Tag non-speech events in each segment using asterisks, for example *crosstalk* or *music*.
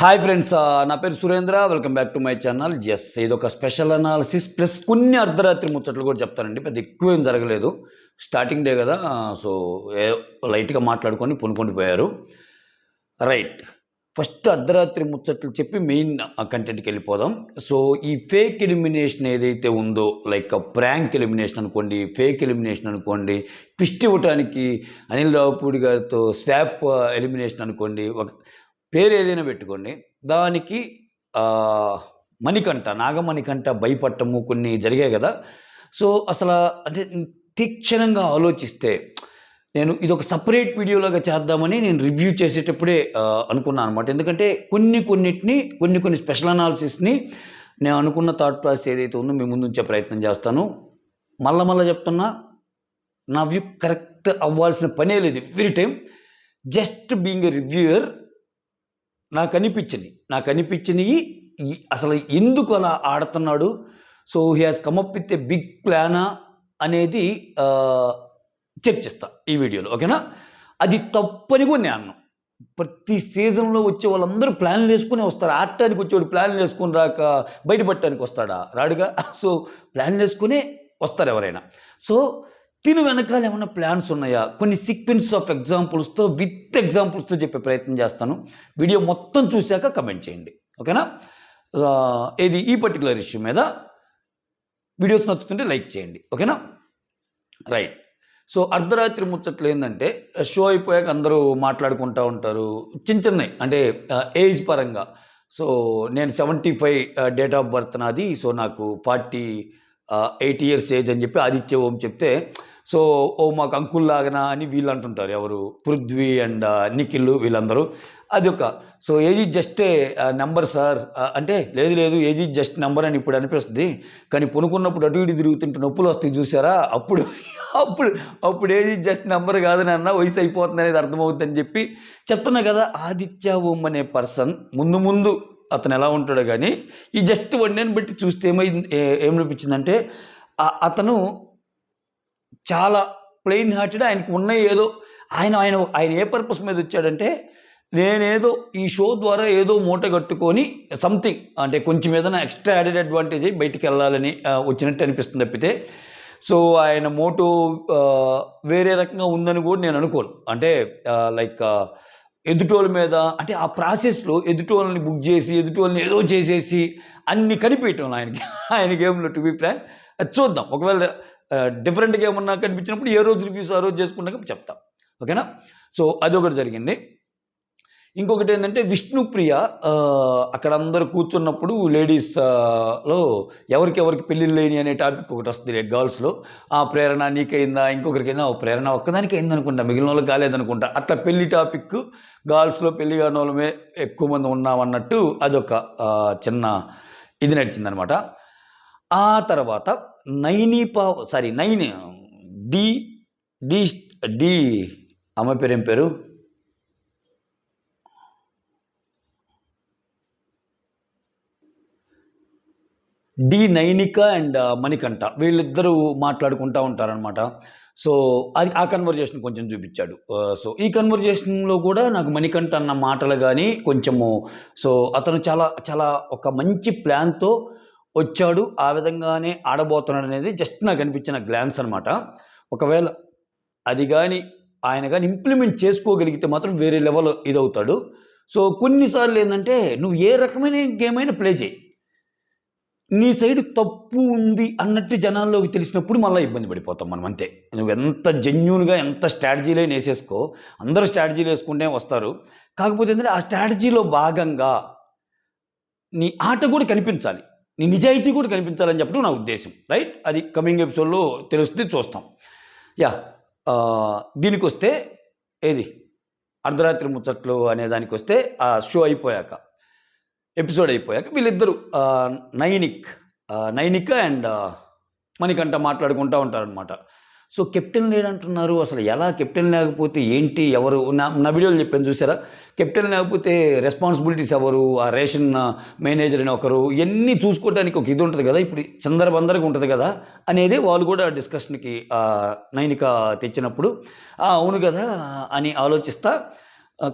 Hi friends నా పేరు Surendra welcome back to my channel. Yes ఇది ఒక స్పెషల్ అనాలిసిస్ ప్లస్ కొన్ని అర్ధరాత్రి ముచ్చట్లు కూడా చెప్తానండి పెద్ద ఎక్కువ ఏం జరగలేదు. స్టార్టింగ్ డే కదా సో లైట్గా మాట్లాడుకొని పునుకొని పోయారు. రైట్ ఫస్ట్ అర్ధరాత్రి ముచ్చట్లు చెప్పి మెయిన్ కంటెంట్కి వెళ్ళిపోదాం. సో ఈ ఫేక్ ఎలిమినేషన్ ఏదైతే ఉందో లైక్ ప్రాంక్ ఎలిమినేషన్ అనుకోండి ఫేక్ ఎలిమినేషన్ అనుకోండి ట్విస్ట్ ఇవ్వటానికి అనిల్ రావుపూడి గారితో స్వాప్ ఎలిమినేషన్ అనుకోండి ఒక పేరు ఏదైనా పెట్టుకోండి. దానికి మణికంఠ నాగమణికంఠ భయపట్టము కొన్ని జరిగాయి కదా. సో అసలు అంటే తీక్షణంగా ఆలోచిస్తే నేను ఇది ఒక సపరేట్ వీడియోలాగా చేద్దామని నేను రివ్యూ చేసేటప్పుడే అనుకున్నాను అనమాట ఎందుకంటే కొన్ని కొన్నిటిని కొన్ని కొన్ని స్పెషల్ అనాలిసిస్ని నేను అనుకున్న థాట్ ప్రాసెస్ ఏదైతే ఉందో మీ ముందు ఉంచే ప్రయత్నం చేస్తాను. మళ్ళా మళ్ళీ చెప్తున్నా నా వ్యూ కరెక్ట్ అవ్వాల్సిన పనే లేదు. Every time just being a reviewer నాకు అనిపించింది నాకు అనిపించినవి అసలు ఎందుకు అలా ఆడుతున్నాడు? So he has come up with a big ప్లానా అనేది చర్చిస్తా ఈ వీడియోలో ఓకేనా? అది తప్పని కూడా నేను అన్నాను ప్రతి సీజన్లో వచ్చే వాళ్ళందరూ ప్లాన్లు వేసుకుని వస్తారు. ఆడటానికి వచ్చేవాడు ప్లాన్లు వేసుకుని రాక బయటపడటానికి వస్తాడా? రాడుగా? సో ప్లాన్లు వేసుకునే వస్తారు ఎవరైనా. సో తిను వెనకాల ఏమైనా ప్లాన్స్ ఉన్నాయా? కొన్ని సీక్వెన్స్ ఆఫ్ ఎగ్జాంపుల్స్తో విత్ ఎగ్జాంపుల్స్తో చెప్పే ప్రయత్నం చేస్తాను. వీడియో మొత్తం చూశాక కమెంట్ చేయండి. ఓకేనా ఇది ఈ పర్టికులర్ ఇష్యూ మీద? వీడియోస్ నచ్చుతుంటే లైక్ చేయండి. ఓకేనా రైట్ సో అర్ధరాత్రి ముచ్చట్లు ఏంటంటే షో అయిపోయాక అందరూ మాట్లాడుకుంటూ ఉంటారు. చిన్న చిన్నవి. అంటే ఏజ్ పరంగా. సో నేను seventy five date of birth నాది. సో నాకు ఫార్టీ ఎయిట్ ఇయర్స్ ఏజ్ అని చెప్పి ఆదిత్య ఓం చెప్తే సో ఓ మాకు అంకుల్ లాగనా అని వీళ్ళు అంటుంటారు. ఎవరు? పృథ్వీ అండ్ నిఖిల్ వీళ్ళందరూ. అది ఒక so age just number sir. అంటే లేదు లేదు ఏజీ జస్ట్ నెంబర్ అని ఇప్పుడు అనిపిస్తుంది. కానీ పొనుకున్నప్పుడు అటు ఇటు తిరుగుతుంటే నొప్పులు వస్తాయి చూసారా? అప్పుడు అప్పుడు అప్పుడు ఏజీ జస్ట్ నెంబర్ కాదు నాన్న వయసు అయిపోతుంది అనేది అర్థమవుతుందని చెప్పి చెప్తున్నా కదా ఆదిత్య ఓం అనే పర్సన్ ముందు ముందు అతను ఎలా ఉంటాడో కానీ ఈ జస్ట్ వన్ డేని బట్టి చూస్తే ఏమైంది ఏ- ఏమనిపించిందంటే అతను చాలా ప్లెయిన్ హార్టెడ్ ఆయనకు ఉన్న ఏదో ఆయన ఆయన ఆయన ఏ పర్పస్ మీద వచ్చాడంటే నేనేదో ఈ షో ద్వారా ఏదో మూట కట్టుకొని సంథింగ్ అంటే కొంచెం ఏదైనా ఎక్స్ట్రా యాడెడ్ అడ్వాంటేజ్ అయ్యి బయటికి వెళ్ళాలని వచ్చినట్టు అనిపిస్తుంది తప్పితే సో ఆయన మోటో వేరే రకంగా ఉందని కూడా నేను అనుకోను. అంటే లైక్ ఎదుటోళ్ళ మీద అంటే ఆ ప్రాసెస్లో ఎదుటోళ్ళని బుక్ చేసి ఎదుటోళ్ళని ఏదో చేసేసి అన్ని కనిపించడం ఆయనకి. ఆయన గేమ్లో టు బి ఫ్రాంక్ అది చూద్దాం. ఒకవేళ డిఫరెంట్గా ఏమన్నా కనిపించినప్పుడు ఏ రోజు రివ్యూస్ ఆ రోజు చేసుకున్నాక చెప్తాం. ఓకేనా? సో అదొకటి జరిగింది. ఇంకొకటి ఏంటంటే విష్ణుప్రియ అక్కడ అందరు కూర్చున్నప్పుడు లేడీస్లో ఎవరికి ఎవరికి పెళ్ళిళ్ళు లేని అనే టాపిక్ ఒకటి వస్తుంది గర్ల్స్లో ఆ ప్రేరణ నీకైందా? ఇంకొకరికైందా? ఓ ప్రేరణ ఒక్కదానికి అయింది అనుకుంటా మిగిలిన వాళ్ళకి కాలేదనుకుంటా. అట్లా పెళ్ళి టాపిక్ గర్ల్స్లో పెళ్ళి కాని వాళ్ళమే ఎక్కువ మంది ఉన్నామన్నట్టు అదొక చిన్న ఇది నడిచిందనమాట. ఆ తర్వాత నైని పావ్ సారీ నైన్ డి డి డి అమ్మ పేరు ఏం పేరు? డి నైనిక అండ్ మణికంఠ. వీళ్ళిద్దరూ మాట్లాడుకుంటూ ఉంటారనమాట సో అది ఆ కన్వర్జేషన్ కొంచెం చూపించాడు. సో ఈ కన్వర్జేషన్లో కూడా నాకు మణికంఠ అన్న మాటలు కానీ కొంచెము సో అతను చాలా చాలా ఒక మంచి ప్లాన్తో వచ్చాడు ఆ విధంగానే ఆడబోతున్నాడు అనేది జస్ట్ నాకు అనిపించిన గ్లాన్స్ అనమాట ఒకవేళ అది కానీ ఆయన కానీ ఇంప్లిమెంట్ చేసుకోగలిగితే మాత్రం వేరే లెవెల్ ఇదవుతాడు. సో కొన్నిసార్లు ఏంటంటే నువ్వు ఏ రకమైన గేమ్ అయినా ప్లే చేయి. నీ సైడ్ తప్పు ఉంది అన్నట్టు జనాల్లోకి తెలిసినప్పుడు మళ్ళీ ఇబ్బంది పడిపోతాం మనం అంతే. నువ్వు ఎంత జెన్యున్గా ఎంత స్ట్రాటజీలో వేసేసుకో అందరూ స్ట్రాటజీలు వేసుకుంటే వస్తారు. కాకపోతే ఏంటంటే ఆ స్ట్రాటజీలో భాగంగా నీ ఆట కూడా కనిపించాలి. నీ నిజాయితీ కూడా కనిపించాలని చెప్పడం నా ఉద్దేశం రైట్ అది కమింగ్ ఎపిసోడ్లో తెలుస్తుంది చూస్తాం. యా దీనికి వస్తే ఏది? అర్ధరాత్రి ముచ్చట్లు అనే దానికి వస్తే ఆ షో అయిపోయాక ఎపిసోడ్ అయిపోయాక వీళ్ళిద్దరు నైనిక్ నైనిక అండ్ ఆ, మణికంఠ మాట్లాడుకుంటూ ఉంటారనమాట సో కెప్టెన్ లేడంటున్నారు అసలు ఎలా కెప్టెన్ లేకపోతే ఏంటి? ఎవరు? నా నా వీడియోలు చెప్పాను చూసారా? కెప్టెన్ లేకపోతే రెస్పాన్సిబిలిటీస్ ఎవరు? ఆ రేషన్ మేనేజర్ అని ఒకరు? ఇవన్నీ చూసుకోవడానికి ఒక ఇది ఉంటుంది కదా? ఇప్పుడు చందరబందరగా ఉంటుంది కదా? అనేది వాళ్ళు కూడా డిస్కషన్కి నైనిక తెచ్చినప్పుడు అవును కదా? అని ఆలోచిస్తా.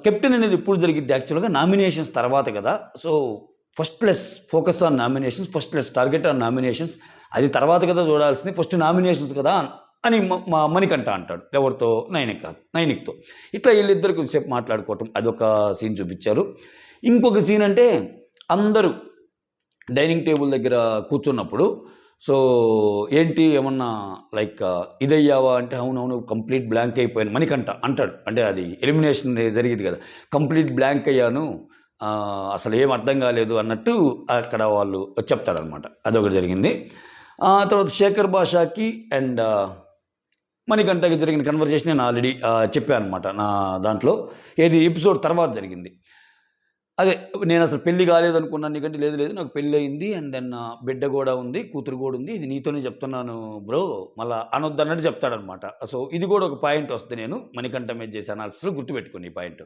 కెప్టెన్ అనేది ఎప్పుడు జరిగింది యాక్చువల్గా నామినేషన్స్ తర్వాత కదా? So first less focus on nominations first less target on nominations. అది తర్వాత కదా చూడాల్సింది. ఫస్ట్ నామినేషన్స్ కదా? అని మా మణికంఠ అంటాడు. ఎవరితో? నైనిక్ కాదు నైనిక్తో. ఇట్లా వీళ్ళిద్దరు కొంచెంసేపు మాట్లాడుకోవటం అదొక సీన్ చూపించారు. ఇంకొక సీన్ అంటే అందరూ డైనింగ్ టేబుల్ దగ్గర కూర్చున్నప్పుడు సో ఏంటి ఏమన్నా లైక్ ఇదయ్యావా అంటే అవునవును కంప్లీట్ బ్లాంక్ అయిపోయాను మణికంఠ అంటాడు. అంటే అది ఎలిమినేషన్ జరిగింది కదా. కంప్లీట్ బ్లాంక్ అయ్యాను అసలు ఏం అర్థం కాలేదు అన్నట్టు అక్కడ వాళ్ళు చెప్తారనమాట అదొకటి జరిగింది. తర్వాత శేఖర్ భాషాకి అండ్ మణికంఠకి జరిగిన కన్వర్జేషన్ నేను ఆల్రెడీ చెప్పాను అనమాట నా దాంట్లో. ఏది ఎపిసోడ్ తర్వాత జరిగింది. అదే నేను అసలు పెళ్ళి కాలేదు అనుకున్నాను నీకంటే లేదు లేదు నాకు పెళ్ళి అయింది అండ్ దెన్ బిడ్డ కూడా ఉంది కూతురు కూడా ఉంది ఇది నీతోనే చెప్తున్నాను బ్రో మళ్ళీ అనొద్దు అన్నట్టు చెప్తాడనమాట సో ఇది కూడా ఒక పాయింట్ వస్తుంది నేను మణికంఠ మీద చేసే అనాలిసిస్లో గుర్తుపెట్టుకుని ఈ పాయింట్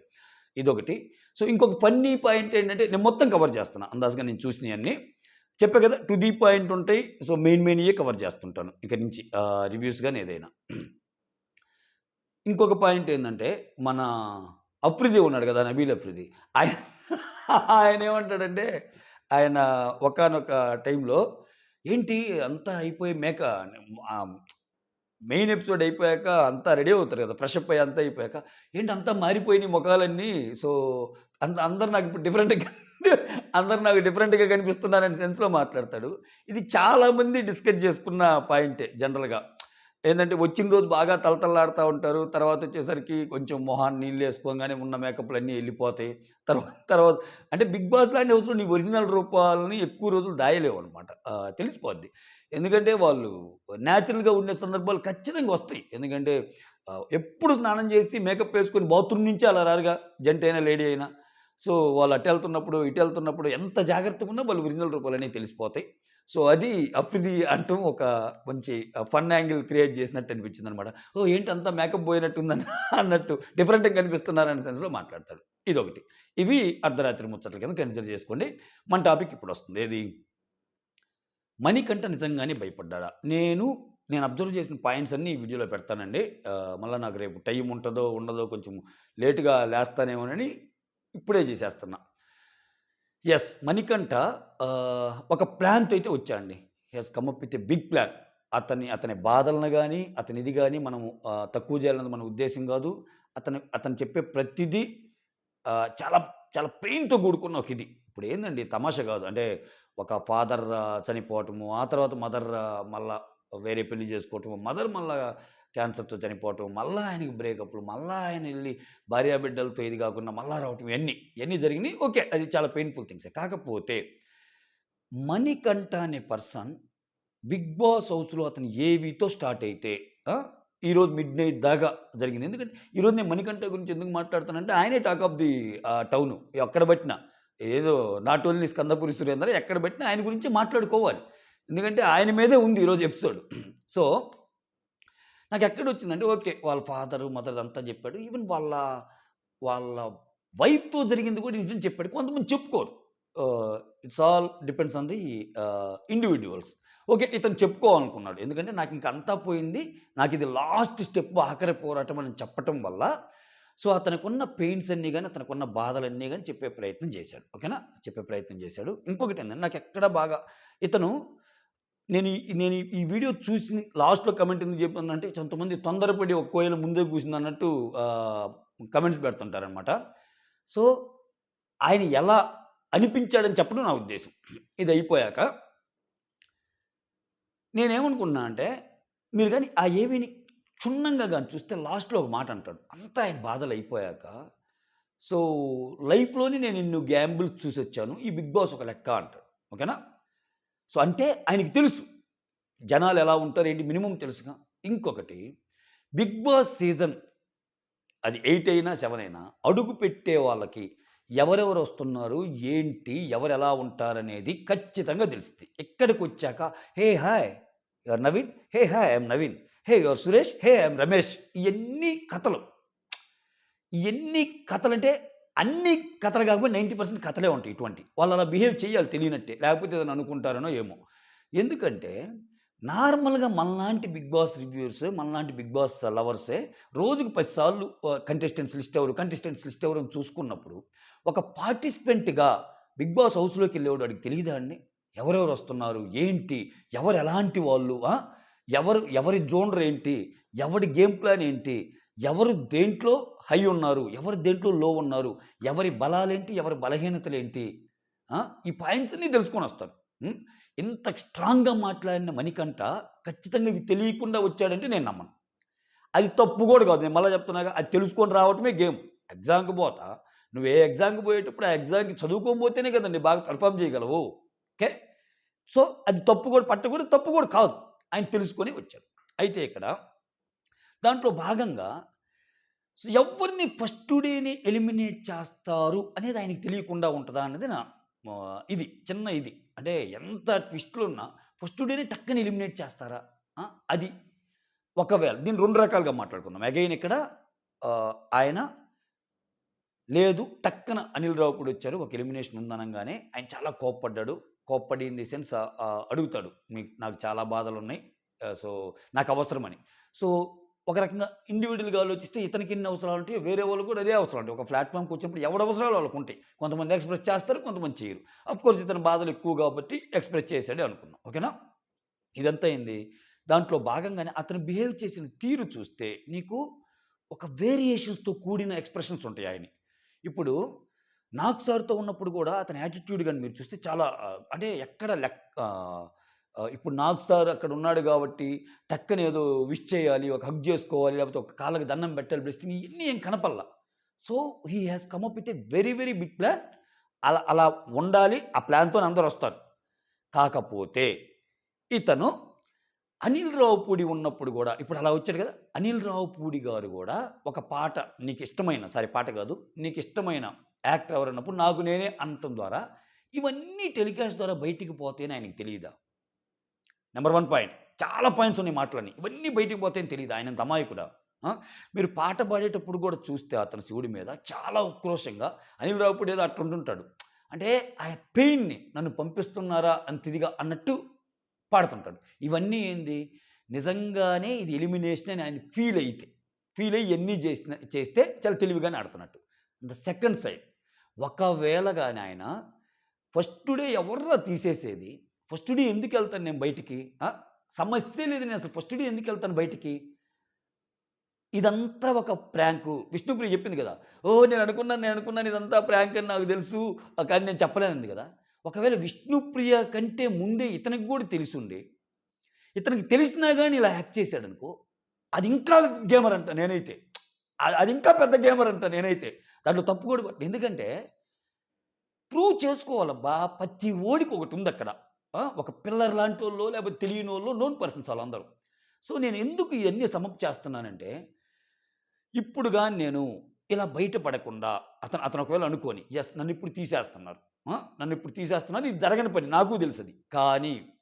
ఇదొకటి. సో ఇంకొక ఫన్నీ పాయింట్ ఏంటంటే నేను మొత్తం కవర్ చేస్తాను అందాజుగా నేను చూసినవన్నీ. చెప్పే కదా టు ది పాయింట్ ఉంటాయి. సో మెయిన్ మెయిన్యే కవర్ చేస్తుంటాను ఇక నుంచి. రివ్యూస్ కానీ ఏదైనా. ఇంకొక పాయింట్ ఏంటంటే మన అప్రిది ఉన్నాడు కదా నబీల్ అప్రిది ఆయన ఆయన ఏమంటాడంటే ఆయన ఒకనొక టైంలో ఏంటి అంతా అయిపోయి మేక మెయిన్ ఎపిసోడ్ అయిపోయాక అంతా రెడీ అవుతారు కదా ఫ్రెష్ అప్ అయ్యి అంతా అయిపోయాక. ఏంటి అంతా మారిపోయినాయి ముఖాలన్నీ? సో అంత అందరు నాకు ఇప్పుడు డిఫరెంట్గా అందరు నాకు డిఫరెంట్గా కనిపిస్తున్నారని సెన్స్లో మాట్లాడతాడు. ఇది చాలామంది డిస్కస్ చేసుకున్న పాయింటే జనరల్గా. ఏంటంటే వచ్చిన రోజు బాగా తలతల్లాడుతూ ఉంటారు. తర్వాత వచ్చేసరికి కొంచెం మొహాన్ని నీళ్ళు వేసుకోగానే ఉన్న మేకప్లు అన్నీ వెళ్ళిపోతాయి. తర్వాత తర్వాత అంటే బిగ్ బాస్ లాంటి హౌస్లో నీ ఒరిజినల్ రూపాలని ఎక్కువ రోజులు దాయలేవు అనమాట తెలిసిపోద్ది. ఎందుకంటే వాళ్ళు న్యాచురల్గా ఉండే సందర్భాలు ఖచ్చితంగా వస్తాయి. ఎందుకంటే ఎప్పుడు స్నానం చేసి మేకప్ వేసుకొని బాత్రూమ్ నుంచి అలా రారుగా. జంట అయినా లేడీ అయినా. సో వాళ్ళు అటు వెళ్తున్నప్పుడు ఇటు వెళ్తున్నప్పుడు ఎంత జాగ్రత్తగా ఉన్నా వాళ్ళు ఒరిజినల్ రూపాలు అనేవి తెలిసిపోతాయి. సో అది అప్పిది అంటూ ఒక మంచి ఫన్ యాంగిల్ క్రియేట్ చేసినట్టు అనిపించింది అనమాట ఓ ఏంటి అంతా మేకప్ పోయినట్టుందని *laughs* అన్నట్టు డిఫరెంట్గా కనిపిస్తున్నారనే సెన్స్లో మాట్లాడతాడు. ఇదొకటి. ఇవి అర్ధరాత్రి ముచ్చట్ల కింద కన్సిడర్ చేసుకోండి. మన టాపిక్ ఇప్పుడు వస్తుంది. ఏది? మణికంఠ నిజంగానే భయపడ్డా నేను నేను అబ్జర్వ్ చేసిన పాయింట్స్ అన్నీ ఈ వీడియోలో పెడతానండి. మళ్ళీ నాకు రేపు టైం ఉంటుందో ఉండదో కొంచెం లేటుగా లేస్తానేమోనని ఇప్పుడే చేసేస్తున్నా. ఎస్ మణికంఠ ఒక ప్లాన్తో అయితే వచ్చాడండి. Yes come up with big plan అతని అతని బాధలను కానీ అతని ఇది కానీ మనము తక్కువ చేయాలన్నది మన ఉద్దేశం కాదు. అతను అతను చెప్పే ప్రతిదీ చాలా చాలా పెయిన్తో కూడుకున్న ఒక ఇది. ఇప్పుడు ఏందండి తమాషా కాదు. అంటే ఒక ఫాదర్ చనిపోవటము ఆ తర్వాత మదర్ మళ్ళా వేరే పెళ్ళి చేసుకోవటము మదర్ మళ్ళా క్యాన్సర్తో చనిపోవటం మళ్ళీ ఆయనకి బ్రేకప్లు మళ్ళీ ఆయన వెళ్ళి భార్యా బిడ్డలతో ఇది కాకుండా మళ్ళా రావటం ఇవన్నీ ఇవన్నీ జరిగినాయి. ఓకే అది చాలా పెయిన్ఫుల్ థింగ్స్. కాకపోతే మణికంఠ అనే పర్సన్ బిగ్ బాస్ హౌస్లో అతను ఏవితో స్టార్ట్ అయితే ఈరోజు మిడ్ నైట్ దాకా జరిగింది. ఎందుకంటే ఈరోజు నేను మణికంఠ గురించి ఎందుకు మాట్లాడుతానంటే ఆయనే టాక్ ఆఫ్ ది టౌన్. ఎక్కడ పట్టినా ఏదో నాట్ ఓన్లీ స్కందపురి సురేందర్ ఎక్కడ పెట్టినా ఆయన గురించి మాట్లాడుకోవాలి. ఎందుకంటే ఆయన మీదే ఉంది ఈరోజు ఎపిసోడ్. సో నాకు ఎక్కడ వచ్చిందంటే ఓకే వాళ్ళ ఫాదరు మదర్ అంతా చెప్పాడు. ఈవెన్ వాళ్ళ వాళ్ళ వైఫ్తో జరిగింది కూడా నిజం చెప్పాడు. కొంతమంది చెప్పుకోరు. It's all depends on the individuals okay ఇతను చెప్పుకోవాలనుకున్నాడు. ఎందుకంటే నాకు ఇంకా అంతా పోయింది. నాకు ఇది లాస్ట్ స్టెప్ ఆఖరి పోరాటం అని చెప్పటం వల్ల. సో అతనికున్న పెయిన్స్ అన్నీ కానీ అతనికున్న బాధలన్నీ కానీ చెప్పే ప్రయత్నం చేశాడు. ఓకేనా? చెప్పే ప్రయత్నం చేశాడు. ఇంకొకటి ఏంటంటే నాకు ఎక్కడ బాగా ఇతను నేను ఈ- నేను ఈ- వీడియో చూసి లాస్ట్లో కమెంట్ ఎందుకు చెప్పానంటే కొంతమంది తొందరపడి ఒక కోయిల ముందే కూసింది అన్నట్టు కమెంట్స్ పెడుతుంటారనమాట సో ఆయన ఎలా అనిపించాడని చెప్పడం నా ఉద్దేశం. ఇది అయిపోయాక నేనేమనుకున్నా అంటే మీరు కానీ ఆ ఏవిని క్షుణ్ణంగా కానీ చూస్తే లాస్ట్లో ఒక మాట అంటాడు. అంతా ఆయన బాధలు అయిపోయాక సో లైఫ్లోని నేను ఇన్ని గ్యాంబుల్స్ చూసి వచ్చాను ఈ బిగ్ బాస్ ఒక లెక్క అంటాడు. ఓకేనా? సో అంటే ఆయనకి తెలుసు. జనాలు ఎలా ఉంటారు ఏంటి మినిమం తెలుసుగా. ఇంకొకటి బిగ్ బాస్ సీజన్ అది ఎయిట్ అయినా సెవెన్ అయినా అడుగు పెట్టే వాళ్ళకి ఎవరెవరు వస్తున్నారు ఏంటి ఎవరు ఎలా ఉంటారనేది ఖచ్చితంగా తెలుస్తుంది. ఇక్కడికి వచ్చాక hey hi your Naveen hey hi I'm Naveen hey your Suresh hey I'm Ramesh ఇవన్నీ కథలు. ఇవన్నీ కథలు అంటే అన్ని కథలు కాకపోతే నైంటీ పర్సెంట్ కథలే ఉంటాయి ఇటువంటి వాళ్ళు అలా బిహేవ్ చేయాలి తెలియనట్టే లేకపోతే ఏదైనా అనుకుంటారనో ఏమో ఎందుకంటే నార్మల్‌గా మనలాంటి 'బిగ్ బాస్' రివ్యూర్స్ మనలాంటి 'బిగ్ బాస్' లవర్సే రోజుకి 10 సార్లు కంటెస్టెంట్స్ లిస్ట్ ఎవరు, కంటెస్టెంట్స్ లిస్ట్ ఎవరు చూసుకున్నప్పుడు, ఒక పార్టిసిపెంట్‌గా 'బిగ్ బాస్' హౌస్‌లోకెళ్ళేవాడు వాడికి తెలీదా అండి? ఎవరెవరు వస్తున్నారు? ఏంటి? ఎవరు ఎలాంటి వాళ్ళు? ఎవరు ఎవరి జోనర్ ఏంటి? ఎవరి గేమ్ ప్లాన్ ఏంటి? ఎవరు దేంట్లో హై ఉన్నారు? ఎవరి దేంట్లో లో ఉన్నారు? ఎవరి బలాలేంటి? ఎవరి బలహీనతలేంటి? ఈ పాయింట్స్ అన్నీ తెలుసుకొనొస్తాడు. ఇంత స్ట్రాంగ్‌గా మాట్లాడిన మణికంఠ ఖచ్చితంగా ఇవి తెలియకుండా వచ్చాడంటే నేను నమ్మను. అది తప్పు కూడా కాదు. నేను మళ్ళీ చెప్తున్నాగా అది తెలుసుకొని రావటమే గేమ్. ఎగ్జామ్‌కి పోతా నువ్వు ఏ ఎగ్జామ్‌కి పోయేటప్పుడు ఆ ఎగ్జామ్‌కి చదువుకోకపోతేనే కదండి కదండీ బాగా పర్ఫామ్ చేయగలవు. ఓకే. సో, అది తప్పు కూడా పట్టకూడదు, తప్పు కూడా కాదు. ఆయన తెలుసుకొని వచ్చాడు. అయితే ఇక్కడ దాంట్లో భాగంగా సో, ఎవరిని ఫస్ట్ డేని ఎలిమినేట్ చేస్తారు అనేది ఆయనకి తెలియకుండా ఉంటుందా అన్నది నా ఇది చిన్న ఇది. అంటే ఎంత ట్విస్ట్‌లున్నా ఫస్ట్ డేని టక్కని ఎలిమినేట్ చేస్తారా? అది ఒకవేళ దీన్ని రెండు రకాలుగా మాట్లాడుకుందాం. అగైన్ ఇక్కడ ఆయన లేదు టక్కన అనిల్ రావిపూడి వచ్చారు. ఒక ఎలిమినేషన్ ఉందనగానే ఆయన చాలా కోప్పడ్డాడు. కోప్పడి ఇన్ ది సెన్స్ అడుగుతాడు. మీకు నాకు చాలా బాధలు ఉన్నాయి సో, నాకు అవసరమని. సో, ఒక రకంగా ఇండివిడ్యువల్‌గా ఆలోచిస్తే ఇతనికి ఎన్ని అవసరాలు ఉంటాయి వేరే వాళ్ళు కూడా అదే అవసరాలుంటాయి. ఒక ప్లాట్ఫామ్కి వచ్చినప్పుడు ఎవడ అవసరాలు వాళ్ళకుంటాయి. కొంతమంది ఎక్స్‌ప్రెస్ చేస్తారు. కొంతమంది చేయరు. ఆఫ్‌కోర్స్ ఇతని బాధలు ఎక్కువ కాబట్టి ఎక్స్‌ప్రెస్ చేశాడే అనుకున్నాం ఓకేనా? ఇదంతా అయింది. దాంట్లో భాగంగానే అతను బిహేవ్ చేసిన తీరు చూస్తే నీకు ఒక వేరియేషన్స్‌తో కూడిన ఎక్స్‌ప్రెషన్స్ ఉంటాయి ఆయన ఇప్పుడు నాకు సార్‌తో ఉన్నప్పుడు కూడా అతని యాటిట్యూడ్ కానీ మీరు చూస్తే చాలా అంటే ఎక్కడ లెక్క ఇప్పుడు నాగ్ సార్ అక్కడ ఉన్నాడు కాబట్టి టక్కన ఏదో విష్ చేయాలి, ఒక హగ్ చేసుకోవాలి, లేకపోతే ఒక కాళ్ళకి దండం పెట్టాలి, బ్లెస్సింగ్ ఇవన్నీ ఏం కనపడల. So, he has come up with a very very big plan. అలా అలా ఉండాలి. ఆ ప్లాన్తో అందరు వస్తారు కాకపోతే ఇతను అనిల్ రావుపూడి ఉన్నప్పుడు కూడా ఇప్పుడు అలా వచ్చాడు కదా! అనిల్ రావుపూడి గారు కూడా ఒక పాట నీకు ఇష్టమైన సారీ పాట కాదు. నీకు ఇష్టమైన యాక్టర్ ఎవరన్నప్పుడు నాకు నేనే అనటం ద్వారా ఇవన్నీ టెలికాస్ట్ ద్వారా బయటికి పోతేనే ఆయనకి తెలియదా నెంబర్ వన్ పాయింట్. చాలా పాయింట్స్ ఉన్నాయి మాటలన్నీ. ఇవన్నీ బయటికి పోతాయని తెలియదు ఆయన అమాయకుడా? కూడా మీరు పాట పాడేటప్పుడు కూడా చూస్తే అతను శివుడి మీద చాలా ఉక్రోషంగా అనిల్ రావిపూడి ఏదో అట్లుంటుంటాడు. అంటే ఆ పెయిన్‌ని నన్ను పంపిస్తున్నారా అని తిరిగా అన్నట్టు పాడుతుంటాడు. ఇవన్నీ ఏంది? నిజంగానే ఇది ఎలిమినేషన్ అని ఆయన ఫీల్ అయితే, ఫీల్ అయ్యి ఇయన్నీ చేసిన చేస్తే చాలా తెలివిగానే ఆడుతున్నట్టు. ద సెకండ్ సైడ్ ఒకవేళ కానీ ఆయన ఫస్ట్ డే ఎవర్రా తీసేసేది? ఫస్ట్ డే ఎందుకు వెళ్తాను నేను బయటికి? సమస్య సమస్యే లేదు నేను అసలు ఫస్ట్ డే ఎందుకు వెళ్తాను బయటికి? ఇదంతా ఒక ప్రాంకు. విష్ణుప్రియ చెప్పింది కదా! ఓ నేను అనుకున్నాను, నేను అనుకున్నాను ఇదంతా ప్రాంక్ అని నాకు తెలుసు. కానీ నేను చెప్పలేనంది కదా! ఒకవేళ విష్ణుప్రియ కంటే ముందే ఇతనికి కూడా తెలిసుండి, ఇతనికి తెలిసినా కానీ ఇలా యాక్ట్ చేశాడనుకో, అది ఇంకా గేమర్ అంట నేనైతే. అది ఇంకా పెద్ద గేమర్ అంట నేనైతే. దాంట్లో తప్పు కూడా ఎందుకంటే ప్రూవ్ చేసుకోవాలబ్బా! ప్రతి ఓడికి ఒకటి ఉంది అక్కడ ఒక పిల్లర్ లాంటోళ్ళో లేకపోతే తెలియని వాళ్ళు నోన్ పర్సన్స్ వాళ్ళందరూ సో, నేను ఎందుకు ఇవన్నీ సమప్ చేస్తున్నానంటే, ఇప్పుడు కానీ నేను ఇలా బయట పడకుండా అతను అతను ఒకవేళ అనుకోని ఎస్ నన్ను ఇప్పుడు తీసేస్తున్నారు. నన్ను ఇప్పుడు తీసేస్తున్నారు. ఇది జరగని పని నాకు తెలుసుది కానీ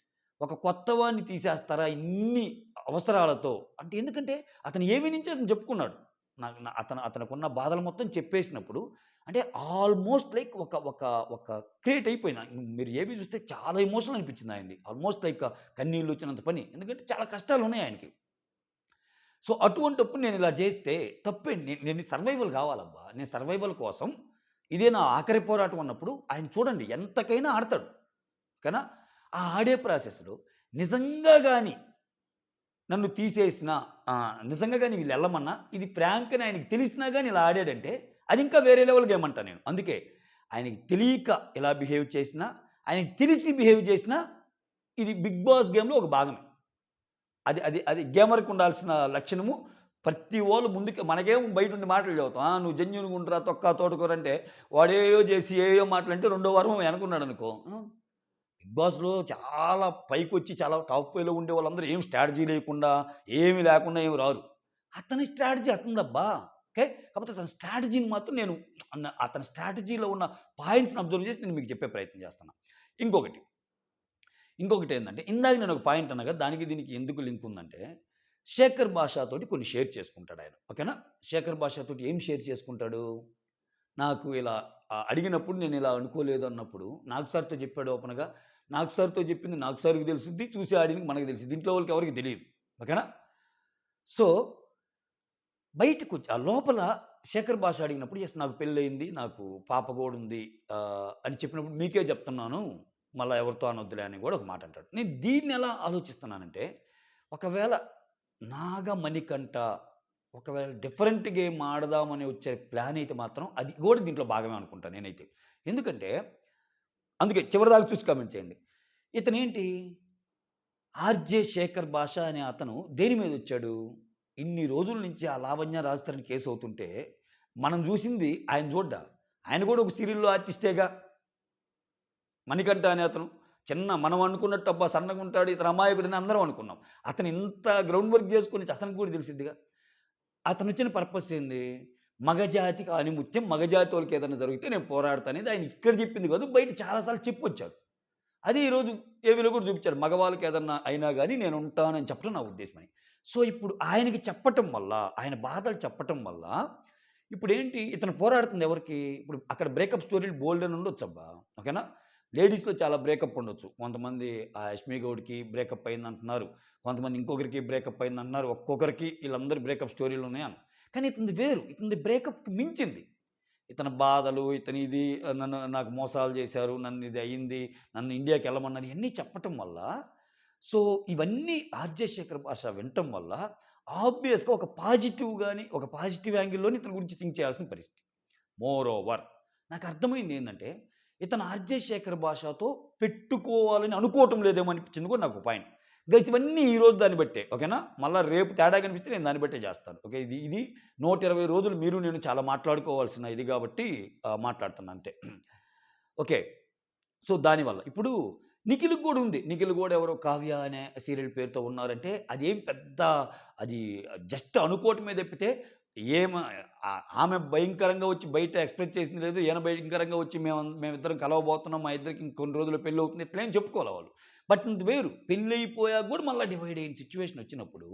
ఒక కొత్త వాడిని తీసేస్తారా ఇన్ని అవసరాలతో? అంటే ఎందుకంటే అతను ఏమి నుంచి అతను చెప్పుకున్నాడు. నాకు అతను అతను అతనికున్న బాధలు మొత్తం చెప్పేసినప్పుడు అంటే ఆల్మోస్ట్ లైక్ ఒక ఒక ఒక క్రియేట్ అయిపోయిన మీరు ఏవి చూస్తే చాలా ఎమోషనల్ అనిపించింది ఆయనది. ఆల్మోస్ట్ లైక్ కన్నీళ్ళు వచ్చినంత పని. ఎందుకంటే చాలా కష్టాలు ఉన్నాయి ఆయనకి. సో, అటువంటప్పుడు నేను ఇలా చేస్తే తప్పే నేను నేను సర్వైవల్ కావాలబ్బా! నేను సర్వైవల్ కోసం ఇదే నా ఆఖరి పోరాటం అన్నప్పుడు ఆయన చూడండి ఎంతకైనా ఆడతాడు. కదా ఆ ఆడే ప్రాసెస్‌లో నిజంగా కానీ నన్ను తీసేసిన నిజంగా కానీ వీళ్ళు వెళ్ళమన్నా ఇది ప్రాంక్ అని ఆయనకి తెలిసినా కానీ ఇలా ఆడాడంటే అది ఇంకా వేరే లెవెల్ గేమ్ అంటా నేను. అందుకే ఆయనకి తెలియక ఇలా బిహేవ్ చేసినా, ఆయనకి తెలిసి బిహేవ్ చేసినా ఇది బిగ్ బాస్ గేమ్‌లో ఒక భాగమే. అది అది అది గేమర్‌కి ఉండాల్సిన లక్షణము ప్రతి ఓళ్ళు మనకేం బయట ఉండి మాటలు చదువుతాం నువ్వు జెన్యూన్‌గా గుండ్రా తొక్క తోటకూరంటే వాడేయో చేసి ఏయేయో మాటలంటే రెండో వారం వెనకున్నాడు అనుకో బిగ్ బాస్‌లో చాలా పైకి వచ్చి చాలా టాప్ ఫైవ్‌లో ఉండే వాళ్ళందరూ ఏం స్ట్రాటజీ లేకుండా, ఏమి లేకుండా ఏమి రారు. అతని స్ట్రాటజీ అతనిదబ్బా! ఓకే. కాకపోతే అతని స్ట్రాటజీని మాత్రం నేను అన్న అతని స్ట్రాటజీలో ఉన్న పాయింట్స్‌ని అబ్జర్వ్ చేసి నేను మీకు చెప్పే ప్రయత్నం చేస్తున్నాను ఇంకొకటి. ఇంకొకటి ఏంటంటే ఇందాక నేను ఒక పాయింట్ అనగా దానికి దీనికి ఎందుకు లింక్ ఉందంటే శేఖర్ భాషతోటి కొన్ని షేర్ చేసుకుంటాడు ఆయన ఓకేనా? శేఖర్ భాషతోటి ఏం షేర్ చేసుకుంటాడు? నాకు ఇలా అడిగినప్పుడు నేను ఇలా అనుకోలేదు అన్నప్పుడు నాగ్ సార్‌తో చెప్పాడు ఓపెన్‌గా. నాకు సార్‌తో చెప్పింది నాకు సార్‌కి తెలుసుద్ది. చూసి ఆడినకి మనకు తెలిసిద్ది. ఇంట్లో వాళ్ళకి ఎవరికి తెలియదు ఓకేనా? సో బయటకు ఆ లోపల శేఖర్ భాష అడిగినప్పుడు ఎస్ నాకు పెళ్ళయింది నాకు పాప కూడా ఉంది. అని చెప్పినప్పుడు మీకే చెప్తున్నాను. మళ్ళా ఎవరితో అనొద్దులే అని కూడా ఒక మాట అంటాడు. నేను దీన్ని ఎలా ఆలోచిస్తున్నానంటే, ఒకవేళ నాగమణికంఠ ఒకవేళ డిఫరెంట్ గేమ్ ఆడదామని వచ్చే ప్లాన్ అయితే మాత్రం అది కూడా దీంట్లో భాగమే అనుకుంటాను నేనైతే. ఎందుకంటే అందుకే చివరిదాకా చూసి కామెంట్ చేయండి. ఇతనేంటి ఆర్‌జే శేఖర్ భాష అనే అతను దేని మీద వచ్చాడు ఇన్ని రోజుల నుంచి ఆ లావణ్య రాజుతరన్ కేసు అవుతుంటే, మనం చూసింది ఆయన చూడ్డా ఆయన కూడా ఒక సీరియల్‌లో ఆర్టిస్టేగా. మణికంఠ అనే అతను. చిన్న మనం అనుకున్నట్టు అబ్బా! సన్నగుంటాడు. ఇతను అమాయకుడని అందరం అనుకున్నాం. అతను ఇంత గ్రౌండ్ వర్క్ చేసుకుని అతనికి కూడా తెలిసిందిగా అతను వచ్చిన పర్పస్ ఏంది? మగజాతికి మగజాతి వాళ్ళకి ఏదైనా జరిగితే నేను పోరాడతానేది ఆయన ఇక్కడ చెప్పింది కాదు. బయట చాలాసార్లు చెప్పొచ్చాడు. అది ఈరోజు ఏవిలో కూడా చూపించాడు. మగవాళ్ళకి ఏదన్నా అయినా కానీ నేను ఉంటానని చెప్పడం నా ఉద్దేశం అని సో, ఇప్పుడు ఆయనకి చెప్పటం వల్ల, ఆయన బాధలు చెప్పటం వల్ల ఇప్పుడు ఏంటి ఇతను పోరాడుతుంది ఎవరికి? ఇప్పుడు అక్కడ బ్రేకప్ స్టోరీలు ఉండొచ్చు అబ్బా ఓకేనా? లేడీస్‌లో చాలా బ్రేకప్ ఉండొచ్చు. కొంతమంది ఆ 'యష్మి గౌడ్‌కి బ్రేకప్ అయిందంటున్నారు. కొంతమంది ఇంకొకరికి బ్రేకప్ అయిందంటున్నారు. ఒక్కొక్కరికి వీళ్ళందరూ బ్రేకప్ స్టోరీలున్నాయని. కానీ ఇతనిది వేరు. ఇతనిది బ్రేకప్‌కి మించింది. ఇతని బాధలు, ఇతని ఇది నన్ను నాకు మోసాలు చేశారు. నన్ను ఇది అయింది. నన్ను ఇండియాకి వెళ్ళమన్నారు ఇవన్నీ చెప్పటం వల్ల సో, ఇవన్నీ ఆర్జశేఖర్ భాష వినటం వల్ల ఆబ్వియస్‌గా ఒక పాజిటివ్ కానీ ఒక పాజిటివ్ యాంగిల్‌లోని ఇతని గురించి థింక్ చేయాల్సిన పరిస్థితి. మోర్ ఓవర్ నాకు అర్థమైంది ఏంటంటే ఇతను ఆర్జశేఖర్ భాషతో పెట్టుకోవాలని అనుకోవటం లేదేమో అనిపించింది కూడా నాకు పాయింట్. గైస్ ఇవన్నీ ఈరోజు దాన్ని బట్టే. ఓకేనా? మళ్ళీ రేపు తేడా కనిపిస్తే నేను దాన్ని బట్టే చేస్తాను. ఓకే. ఇది ఇది 120 రోజులు మీరు నేను చాలా మాట్లాడుకోవాల్సిన ఇది కాబట్టి మాట్లాడుతున్నాను అంతే. ఓకే. సో, దానివల్ల. ఇప్పుడు నిఖిల్ కూడా ఉంది. నిఖిల్ కూడా ఎవరో 'కావ్య' అనే సీరియల్ పేరుతో ఉన్నారంటే అదేం పెద్ద అది జస్ట్ అనుకోవటమే తప్పితే ఏమ ఆహ్, ఆమె భయంకరంగా వచ్చి బయట ఎక్స్‌ప్రెస్ చేసింది లేదు. ఈయన భయంకరంగా వచ్చి మేము మేమిద్దరం కలవబోతున్నాం. మా ఇద్దరికి ఇంకొన్ని రోజుల్లో పెళ్ళవుతుంది. ఇట్లేం చెప్పుకోవాలి వాళ్ళు. బట్ వేరు పెళ్ళి అయిపోయాక కూడా మళ్ళీ డివైడ్ అయిన సిచ్యువేషన్ వచ్చినప్పుడు,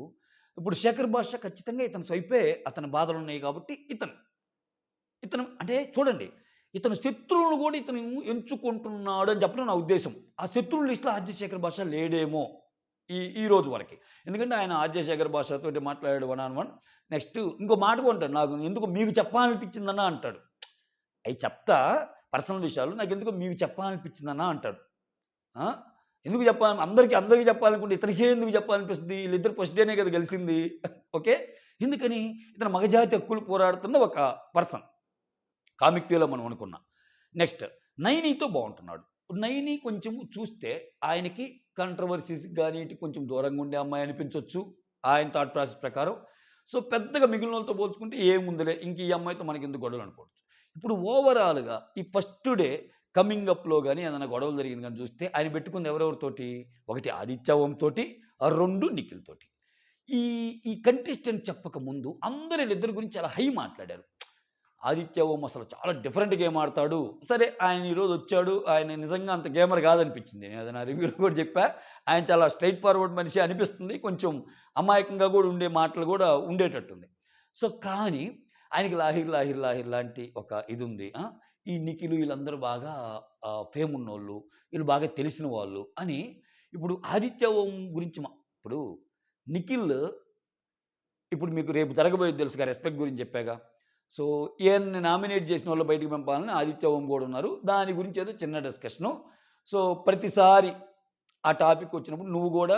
ఇప్పుడు శేఖర్ భాష ఖచ్చితంగా ఇతని స్వైపే అతని బాధలు ఉన్నాయి కాబట్టి ఇతను. ఇతను అంటే చూడండి. ఇతను శత్రువును కూడా ఇతను ఎంచుకుంటున్నాడు అని చెప్పడం నా ఉద్దేశం. ఆ శత్రువుల లిస్టులో ఆర్‌జే భాష లేడేమో! ఈ ఈ రోజు వరకు ఎందుకంటే ఆయన ఆర్‌జే భాషతో మాట్లాడాడు వన్ ఆన్ వన్. నెక్స్ట్ ఇంకో మాట కూడా అంటాడు. నాకు ఎందుకో మీకు చెప్పాలనిపించిందన్నా అంటాడు. అయి చెప్తా పర్సనల్ విషయాలు. నాకు ఎందుకు మీకు చెప్పాలనిపించిందన్నా అంటాడు. ఎందుకు చెప్పాలి? అందరికీ అందరికీ చెప్పాలనుకుంటే ఇతనికే ఎందుకు చెప్పాలనిపిస్తుంది వీళ్ళిద్దరు ఫస్ట్ డేనే కదా కలిసింది. ఓకే. ఎందుకని? ఇతను మగజాతి హక్కులు పోరాడుతున్న ఒక పర్సన్. కామిక్ వేలో మనం అనుకున్నాం. నెక్స్ట్ నైనితో బాగుంటున్నాడు నైని కొంచెం చూస్తే ఆయనకి కంట్రవర్సీస్ కానీ కొంచెం దూరంగా ఉండే అమ్మాయి అనిపించవచ్చు ఆయన థాట్ ప్రాసెస్ ప్రకారం. సో, పెద్దగా మిగిలిన వాళ్ళతో పోల్చుకుంటే ఏముందిలే ఇంక ఈ అమ్మాయితో మనకెందుకు గొడవలు అనుకోవచ్చు. ఇప్పుడు ఓవరాల్‌గా ఈ ఫస్ట్ డే కమింగ్ అప్‌లో కానీ ఏదైనా గొడవలు జరిగింది కానీ చూస్తే ఆయన పెట్టుకుంది ఎవరెవరితోటి? ఒకటి ఆదిత్య రెండు తోటి, 2 నిఖిల్ తోటి. ఈ ఈ కంటెస్టెంట్ చెప్పకముందు అందరూ వీళ్ళిద్దరి గురించి చాలా హై మాట్లాడారు. ఆదిత్య ఓం అసలు చాలా డిఫరెంట్ గేమ్ ఆడతాడు. సరే ఆయన ఈరోజు వచ్చాడు. ఆయన నిజంగా అంత గేమర్ కాదనిపించింది. నేను అది నా రివ్యూలో కూడా చెప్పా. ఆయన చాలా స్ట్రైట్ ఫార్వర్డ్ మనిషి అనిపిస్తుంది. కొంచెం అమాయకంగా కూడా ఉండే మాటలు కూడా ఉండేటట్టుంది. సో, కానీ ఆయనకి లాహిర్, లాహిర్, లాహిర్ లాంటి ఒక ఇది ఉంది ఈ నిఖిల్ వీళ్ళందరూ బాగా ఫేమ్ ఉన్నోళ్ళు. వీళ్ళు బాగా తెలిసిన వాళ్ళు అని ఇప్పుడు ఆదిత్య ఓం గురించి మా ఇప్పుడు నిఖిల్ ఇప్పుడు మీకు రేపు జరగబోయేది తెలుసుగా రెస్పెక్ట్ గురించి చెప్పాగా. సో, ఈయన్ని నామినేట్ చేసినోళ్ళు బయటికి పంపాలని ఆదిత్య ఓం కూడా ఉన్నారు. దాని గురించి ఏదో చిన్న డిస్కషను. సో, ప్రతిసారి ఆ టాపిక్ వచ్చినప్పుడు నువ్వు కూడా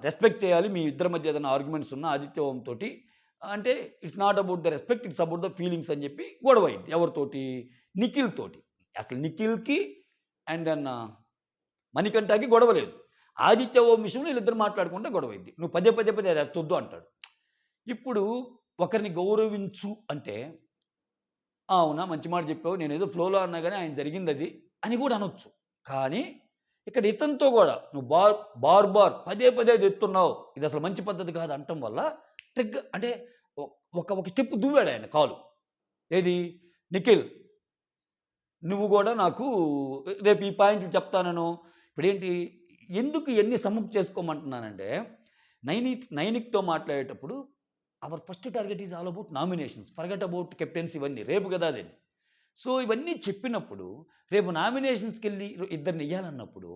రెస్పెక్ట్ చేయాలి. మీ ఇద్దరి మధ్య ఏదైనా ఆర్గ్యుమెంట్స్ ఉన్నా ఆదిత్య ఓం తోటి అంటే it's not about the respect. It's about the feelings అని చెప్పి గొడవ అయింది. ఎవరితోటి? నిఖిల్ తోటి. అసలు నిఖిల్‌కి అండ్ దెన్ మణికంఠకి గొడవ లేదు. ఆదిత్య ఓం విషయంలో వీళ్ళిద్దరు మాట్లాడుకుంటే గొడవ అయింది. నువ్వు పదే పదే పదే అది వద్దు అంటాడు. ఇప్పుడు ఒకరిని గౌరవించు అంటే అవునా మంచి మాట చెప్పావు. ఏదో ఫ్లోలో అన్నా కానీ ఆయన జరిగింది అది అని కూడా అనొచ్చు. కానీ ఇక్కడ ఇతనితో కూడా నువ్వు బార్ బార్ బార్ పదే పదే అది ఇది అసలు మంచి పద్ధతి కాదు అనటం వల్ల ట్రిగ్ అంటే ఒక ఒక స్టెప్ దువ్వాడు ఆయన కాలు. ఏది? నిఖిల్ నువ్వు కూడా నాకు రేపు ఈ పాయింట్లు చెప్తానను. ఇప్పుడేంటి ఎందుకు ఎన్ని సమ్మప్ చేసుకోమంటున్నానంటే నైని నైనిక్‌తో మాట్లాడేటప్పుడు our first target is all about nominations. Forget about captains ఇవన్నీ. రేపు కదా అది. సో ఇవన్నీ చెప్పినప్పుడు రేపు నామినేషన్స్కి వెళ్ళి ఇద్దరిని ఇవ్వాలన్నప్పుడు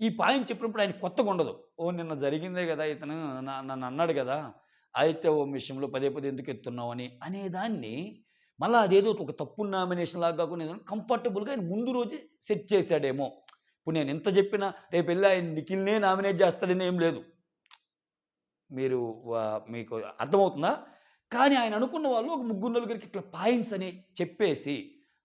ఈ పాయింట్ చెప్పినప్పుడు ఆయన కొత్తగా ఉండదు ఓ నిన్న జరిగిందే కదా ఇతను నా- నన్ను అన్నాడు కదా అయితే ఓ విషయంలో పదే పదే ఎందుకు ఎత్తున్నావు అని అనేదాన్ని మళ్ళీ అదేదో ఒక తప్పు నామినేషన్ లాగా కాకుండా కంఫర్టబుల్గా ఆయన ముందు రోజే సెట్ చేశాడేమో ఇప్పుడు నేను ఎంత చెప్పినా రేపు వెళ్ళి ఆయన నిఖిల్నే నామినేట్ చేస్తాడని ఏం లేదు మీరు వా- మీకు అర్థమవుతుందా? కానీ ఆయన అనుకున్న వాళ్ళు ఒక ముగ్గురు నలుగురికి ఇట్లా పాయింట్స్ అని చెప్పేసి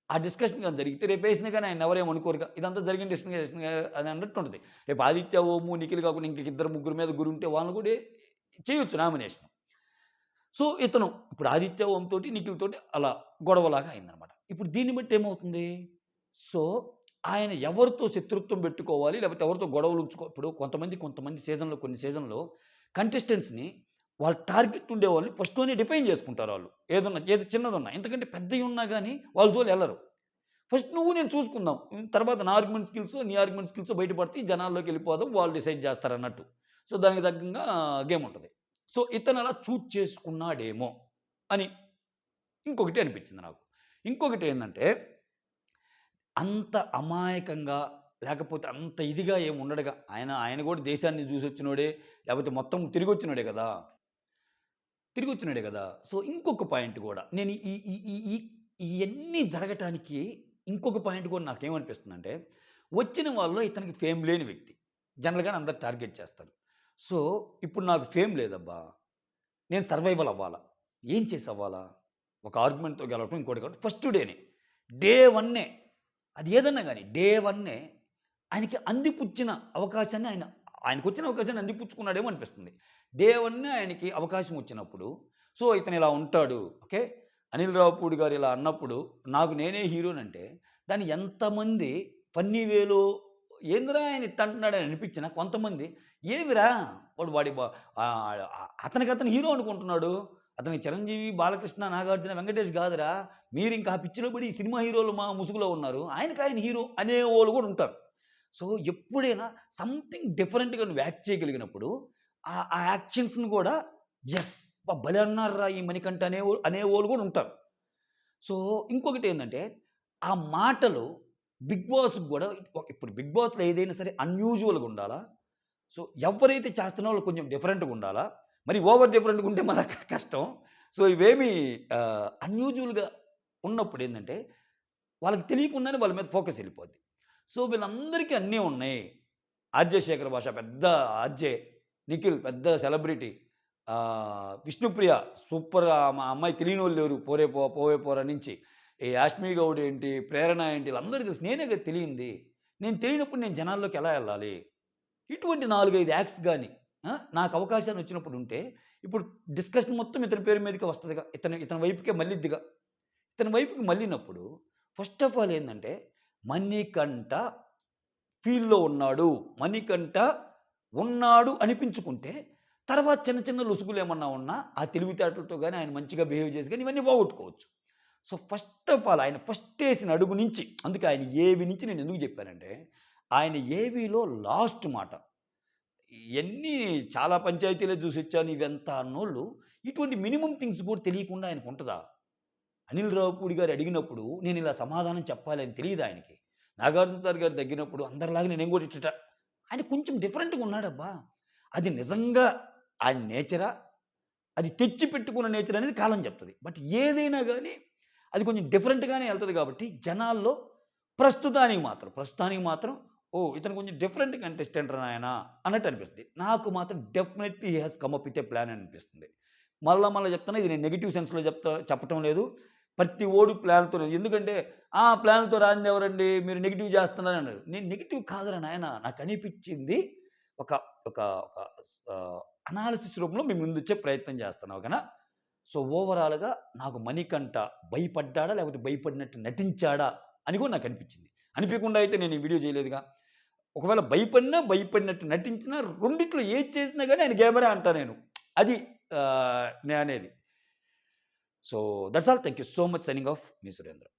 ఆ డిస్కషన్ కానీ జరిగితే రేపు వేసినా కానీ ఆయన ఎవరేమనుకోరు అనుకోరుగా ఇదంతా జరిగిన డిస్కషన్ అని అన్నట్టు ఉంటుంది. రేపు ఆదిత్య ఓము నిఖిల్ కాకుండా ఇంక ఇద్దరు ముగ్గురు మీద గురి ఉంటే వాళ్ళని కూడా చేయొచ్చు నామినేషన్ సో ఇతను ఇప్పుడు ఆదిత్య ఓం తోటి నిఖిల్ తోటి అలా గొడవలాగా అయిందనమాట ఇప్పుడు దీన్ని బట్టి ఏమవుతుంది? సో ఆయన ఎవరితో శత్రుత్వం పెట్టుకోవాలి? లేకపోతే ఎవరితో గొడవలు ఉంచుకో ఇప్పుడు కొంతమంది కొంతమంది సీజన్లో కొన్ని సీజన్లో కంటెస్టెంట్స్ని వాళ్ళ టార్గెట్ ఉండే వాళ్ళని ఫస్ట్లోనే డిఫైన్ చేసుకుంటారు వాళ్ళు. ఏదన్నా ఏది చిన్నదన్నా. ఎందుకంటే పెద్దవి ఉన్నా కానీ వాళ్ళ జోలు వెళ్ళరు. ఫస్ట్ నువ్వు నేను చూసుకుందాం. తర్వాత నా ఆర్గ్యుమెంట్ స్కిల్స్ నీ ఆర్గ్యుమెంట్ స్కిల్స్ బయటపడితే జనాల్లోకి వెళ్ళిపోదాం వాళ్ళు డిసైడ్ చేస్తారు అన్నట్టు. సో దానికి తగ్గంగా గేమ్ ఉంటుంది. సో ఇతను అలా చూజ్ చేసుకున్నాడేమో అని ఇంకొకటి అనిపించింది నాకు. ఇంకొకటి ఏంటంటే అంత అమాయకంగా లేకపోతే అంత ఇదిగా ఏమి ఉండడుగా. ఆయన ఆయన కూడా దేశాన్ని చూసి వచ్చినోడే లేకపోతే మొత్తం తిరిగి వచ్చినాడే కదా! తిరిగి వచ్చినాడే కదా! సో ఇంకొక పాయింట్ కూడా. నేను ఈ ఈ ఈ ఈ ఇవన్నీ జరగటానికి ఇంకొక పాయింట్ కూడా నాకేమనిపిస్తుంది అంటే వచ్చిన వాళ్ళు ఇతనికి ఫేమ్ లేని వ్యక్తి. జనరల్గా అందరు టార్గెట్ చేస్తారు. సో ఇప్పుడు నాకు ఫేమ్ లేదబ్బా. నేను సర్వైవల్ అవ్వాలా? ఏం చేసి అవ్వాలా ఒక ఆర్గ్యుమెంట్తో గెలవటం ఇంకోటి కాబట్టి ఫస్ట్ డేనే. డే వన్నే. అది ఏదన్నా కానీ డే వన్నే. ఆయనకి అందిపుచ్చిన అవకాశాన్ని ఆయన ఆయనకు వచ్చిన అవకాశాన్ని అందిపుచ్చుకున్నాడేమో అనిపిస్తుంది. డే ఆయనకి అవకాశం వచ్చినప్పుడు సో ఇతను ఇలా ఉంటాడు ఓకే? అనిల్ రావుపూడి గారు ఇలా అన్నప్పుడు నాకు నేనే హీరోనంటే దాన్ని ఎంతమంది పన్నీ వేలో ఏందిరా ఆయన ఇట్ట అంటున్నాడని అనిపించిన కొంతమంది ఏమిరా వాడు వాడి బా- అతనికి అతను హీరో అనుకుంటున్నాడు. అతని చిరంజీవి బాలకృష్ణ నాగార్జున వెంకటేష్ కాదురా. మీరు ఇంకా ఆ పిచ్చిలో పడి సినిమా హీరోలు మా ముసుగులో ఉన్నారు. ఆయనకి ఆయన హీరో అనే వాళ్ళు కూడా ఉంటారు. సో ఎప్పుడైనా సంథింగ్ డిఫరెంట్గా నువ్వు యాక్ట్ చేయగలిగినప్పుడు ఆ ఆ యాక్షన్స్ని కూడా ఎస్ భలే అన్నారా ఈ మణికంఠ అనే అనే వాళ్ళు కూడా ఉంటారు. సో ఇంకొకటి ఏంటంటే ఆ మాటలు బిగ్ బాస్ కూడా ఇప్పుడు బిగ్ బాస్లో ఏదైనా సరే అన్యూజువల్గా ఉండాలా? సో ఎవరైతే చేస్తున్న వాళ్ళు కొంచెం డిఫరెంట్గా ఉండాలా? మరి ఓవర్ డిఫరెంట్గా ఉంటే మన కష్టం. సో ఇవేమి అన్యూజువల్గా ఉన్నప్పుడు ఏంటంటే వాళ్ళకి తెలియకుండానే వాళ్ళ మీద ఫోకస్ వెళ్ళిపోద్ది. సో వీళ్ళందరికీ అన్నీ ఉన్నాయి. ఆర్జే శేఖర్ భాష పెద్ద ఆర్జే నిఖిల్ పెద్ద సెలబ్రిటీ. విష్ణుప్రియ సూపర్ మా అమ్మాయి తెలియని వాళ్ళు లేరు పోరే పో పోవే పోరా నుంచి ఈ యాష్మి గౌడ్ ఏంటి ప్రేరణ ఏంటి వీళ్ళందరికీ తెలుసు. నేనే కదా తెలియంది. నేను తెలియనప్పుడు నేను జనాల్లోకి ఎలా వెళ్ళాలి? ఇటువంటి నాలుగైదు యాక్ట్స్ కానీ నాకు అవకాశాన్ని వచ్చినప్పుడు ఉంటే ఇప్పుడు డిస్కషన్ మొత్తం ఇతని పేరు మీదకి వస్తుందిగా. ఇతని ఇతని వైపుకే మళ్ళీద్దిగా. ఇతని వైపుకి మళ్ళినప్పుడు ఫస్ట్ ఆఫ్ ఆల్ ఏంటంటే మణికంఠ ఫీల్డ్లో ఉన్నాడు. మణికంఠ ఉన్నాడు అనిపించుకుంటే తర్వాత చిన్న చిన్న లుసుగులు ఏమన్నా ఉన్నా ఆ తెలివితేటలతో కానీ ఆయన మంచిగా బిహేవ్ చేసి కానీ ఇవన్నీ పోగొట్టుకోవచ్చు. సో ఫస్ట్ ఆఫ్ ఆల్ ఆయన ఫస్ట్ వేసిన అడుగు నుంచి అందుకే ఆయన ఏవి నుంచి నేను ఎందుకు చెప్పానంటే ఆయన ఏవిలో లాస్ట్ మాట. ఎన్ని చాలా పంచాయతీలో చూసి వచ్చాను ఇవంతా అన్నోళ్ళు ఇటువంటి మినిమం థింగ్స్ కూడా తెలియకుండా ఆయనకు ఉంటుందా? అనిల్ రావుపూడి గారు అడిగినప్పుడు నేను ఇలా సమాధానం చెప్పాలని తెలియదు ఆయనకి? నాగార్జున సార్ గారు తగ్గినప్పుడు అందరిలాగా నేను కూడా ఇట్ట ఆయన కొంచెం డిఫరెంట్గా ఉన్నాడబ్బా. అది నిజంగా ఆయన నేచరా? అది తెచ్చి పెట్టుకున్న నేచర్ అనేది కాలం చెప్తుంది. బట్ ఏదైనా కానీ అది కొంచెం డిఫరెంట్గానే వెళ్తుంది కాబట్టి జనాల్లో ప్రస్తుతానికి మాత్రం ప్రస్తుతానికి మాత్రం ఓ ఇతను కొంచెం డిఫరెంట్ కంటెస్టెంట్ ఆయన అన్నట్టు అనిపిస్తుంది. నాకు మాత్రం definitely he has come up with a plan అనిపిస్తుంది. మళ్ళీ మళ్ళీ చెప్తాను ఇది నేను నెగిటివ్ సెన్స్లో చెప్తా చెప్పటం లేదు. ప్రతి ఓడు ప్లాన్తో ఎందుకంటే ఆ ప్లాన్తో రాంది ఎవరండి? మీరు నెగిటివ్ చేస్తున్నారని అన్నారు నేను నెగిటివ్ కాదురా నాయన నాకు అనిపించింది ఒక ఒక ఒక అనాలిసిస్ రూపంలో మీ ముందు వచ్చే ప్రయత్నం చేస్తున్నాం ఓకేనా? సో ఓవరాల్గా నాకు మణికంఠ భయపడ్డాడా? లేకపోతే భయపడినట్టు నటించాడా? అని కూడా నాకు అనిపించింది. అనిపించకుండా అయితే నేను ఈ వీడియో చేయలేదుగా. ఒకవేళ భయపడినా భయపడినట్టు నటించినా రెండిట్లో ఏది చేసినా కానీ ఆయన గేమరే అంటా నేను. అది నేను అనేది. So that's all. Thank you so much. Signing off, Mr. Rendra.